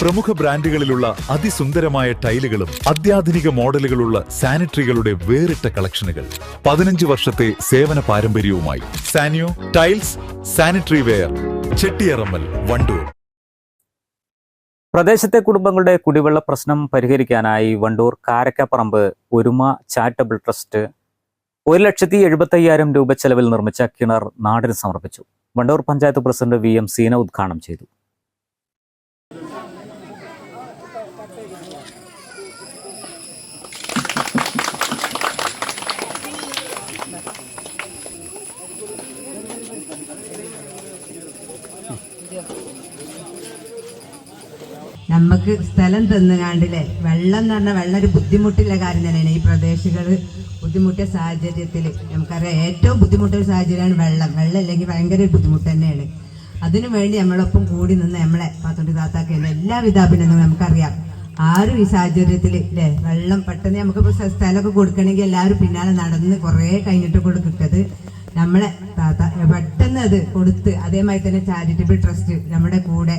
പ്രമുഖ ബ്രാൻഡുകളിലുള്ള അതിസുന്ദരമായ ടൈലുകളും അത്യാധുനിക മോഡലുകളുള്ള സാനിറ്ററികളുടെ വേറിട്ട കളക്ഷനുകൾ. പതിനഞ്ച് വർഷത്തെ സേവന പാരമ്പര്യവുമായി. Sanyo tiles sanitary ware Chettiyarammal Wandoor. പ്രദേശത്തെ കുടുംബങ്ങളുടെ കുടിവെള്ള പ്രശ്നം പരിഹരിക്കാനായി വണ്ടൂർ കാരക്കപ്പറമ്പ് ഒരുമ ചാരിറ്റബിൾ ട്രസ്റ്റ് ഒരു ലക്ഷത്തി എഴുപത്തി അയ്യായിരം രൂപ ചെലവിൽ നിർമ്മിച്ച കിണർ നാടിന് സമർപ്പിച്ചു. Wandoor panchayat president V M Seena ഉദ്ഘാടനം ചെയ്തു. നമുക്ക് സ്ഥലം തന്നുകാണ്ടില്ലേ? വെള്ളം എന്ന് പറഞ്ഞാൽ വെള്ളം ഒരു ബുദ്ധിമുട്ടുള്ള കാര്യം തന്നെയാണ്. ഈ പ്രദേശങ്ങൾ ബുദ്ധിമുട്ടിയ സാഹചര്യത്തിൽ നമുക്കറിയാം ഏറ്റവും ബുദ്ധിമുട്ടൊരു സാഹചര്യമാണ് വെള്ളം. വെള്ളം ഇല്ലെങ്കിൽ ഭയങ്കര ഒരു ബുദ്ധിമുട്ട് തന്നെയാണ്. അതിനു വേണ്ടി നമ്മളൊപ്പം കൂടി നിന്ന് നമ്മളെ പാത്തോണ്ടി താത്താക്ക എല്ലാവിധ അഭിനന്ദനങ്ങളും നമുക്കറിയാം. ആരും ഈ സാഹചര്യത്തിൽ അല്ലേ വെള്ളം പെട്ടെന്ന് നമുക്കിപ്പോൾ സ്ഥലമൊക്കെ കൊടുക്കണമെങ്കിൽ എല്ലാവരും പിന്നാലെ നടന്ന് കുറേ കഴിഞ്ഞിട്ട് കൊടുക്കിട്ടത് നമ്മളെ താത്ത പെട്ടെന്ന് അത് കൊടുത്ത് അതേമാതിരി തന്നെ ചാരിറ്റബിൾ ട്രസ്റ്റ് നമ്മുടെ കൂടെ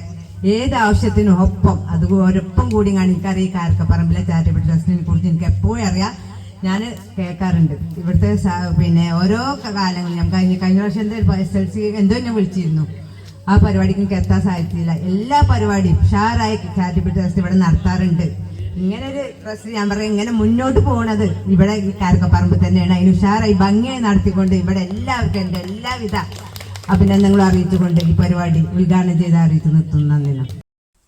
ഏത് ആവശ്യത്തിനും ഒപ്പം അത് ഒരൊപ്പം കൂടി എനിക്കറിയാം ഈ കാരക്കപ്പറമ്പിലെ ചാരിറ്റബിൾ ട്രസ്റ്റിനെ കുറിച്ച് എനിക്ക് എപ്പോഴും അറിയാം. ഞാൻ കേൾക്കാറുണ്ട്. ഇവിടുത്തെ പിന്നെ ഓരോ കാലങ്ങളിൽ ഞാൻ കഴിഞ്ഞ കഴിഞ്ഞ വർഷം എന്തോ എസ് എൽ സി എന്തോ എന്നെ വിളിച്ചിരുന്നു. ആ പരിപാടിക്ക് എനിക്ക് എത്താൻ സാധിച്ചില്ല. എല്ലാ പരിപാടിയും ഉഷാറായി ചാരിറ്റബിൾ ട്രസ്റ്റ് ഇവിടെ നടത്താറുണ്ട്. ഇങ്ങനെ ഒരു ട്രസ്റ്റ് ഞാൻ പറയാം ഇങ്ങനെ മുന്നോട്ട് പോകുന്നത് ഇവിടെ ഈ കാരക്കപ്പറമ്പ് തന്നെയാണ്. അതിന് ഉഷാറായി ഭംഗിയായി നടത്തിക്കൊണ്ട് ഇവിടെ എല്ലാവർക്കും എന്റെ എല്ലാവിധ അഭിനന്ദനങ്ങളും അറിയിച്ചുകൊണ്ട് ഈ പരിപാടി ഉദ്ഘാടനം ചെയ്ത് അറിയിച്ചു നിർത്തുന്നു. നന്ദി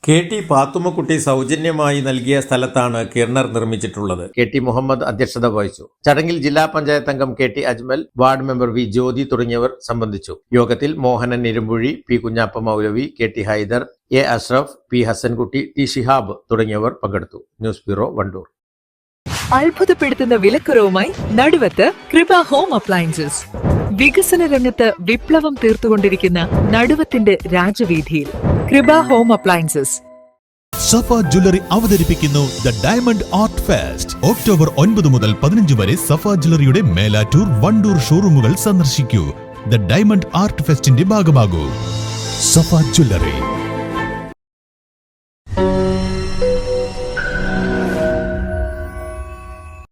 കെ ടി പാത്തുമ്മക്കുട്ടി സൗജന്യമായി നൽകിയ സ്ഥലത്താണ് കിർണർ നിർമ്മിച്ചിട്ടുള്ളത്. കെ ടി മുഹമ്മദ് അധ്യക്ഷത വഹിച്ചു. ചടങ്ങിൽ ജില്ലാ പഞ്ചായത്ത് അംഗം K T Ajmal ward member V Jyothi തുടങ്ങിയവർ സംബന്ധിച്ചു. യോഗത്തിൽ Mohanan Irumbuzhi P Kunhappa Moulavi K T Hyder A Ashraf P Hasankutty T Shihab തുടങ്ങിയവർ പങ്കെടുത്തു. News bureau Wandoor. അത്ഭുതപ്പെടുത്തുന്ന വിലക്കുറവുമായി നടുവത്ത് കൃപ ഹോം അപ്ലയൻസസ്. വികസന രംഗത്ത് വിപ്ലവം തീർത്തുകൊണ്ടിരിക്കുന്ന നടുവത്തിന്റെ രാജവീതിയിൽ Krupa home appliances. Safa jewellery അവതരിപ്പിക്കുന്നു the diamond art fest. October ഒൻപത് മുതൽ പതിനഞ്ച് വരെ സഫ ജ്വല്ലറിയുടെ മേലാറ്റൂർ വണ്ടൂർ ഷോറൂമുകൾ സന്ദർശിക്കൂ. ദ ഡയമണ്ട് ആർട്ട് ഫെസ്റ്റിന്റെ ഭാഗമാകൂ. സഫ ജ്വല്ലറി.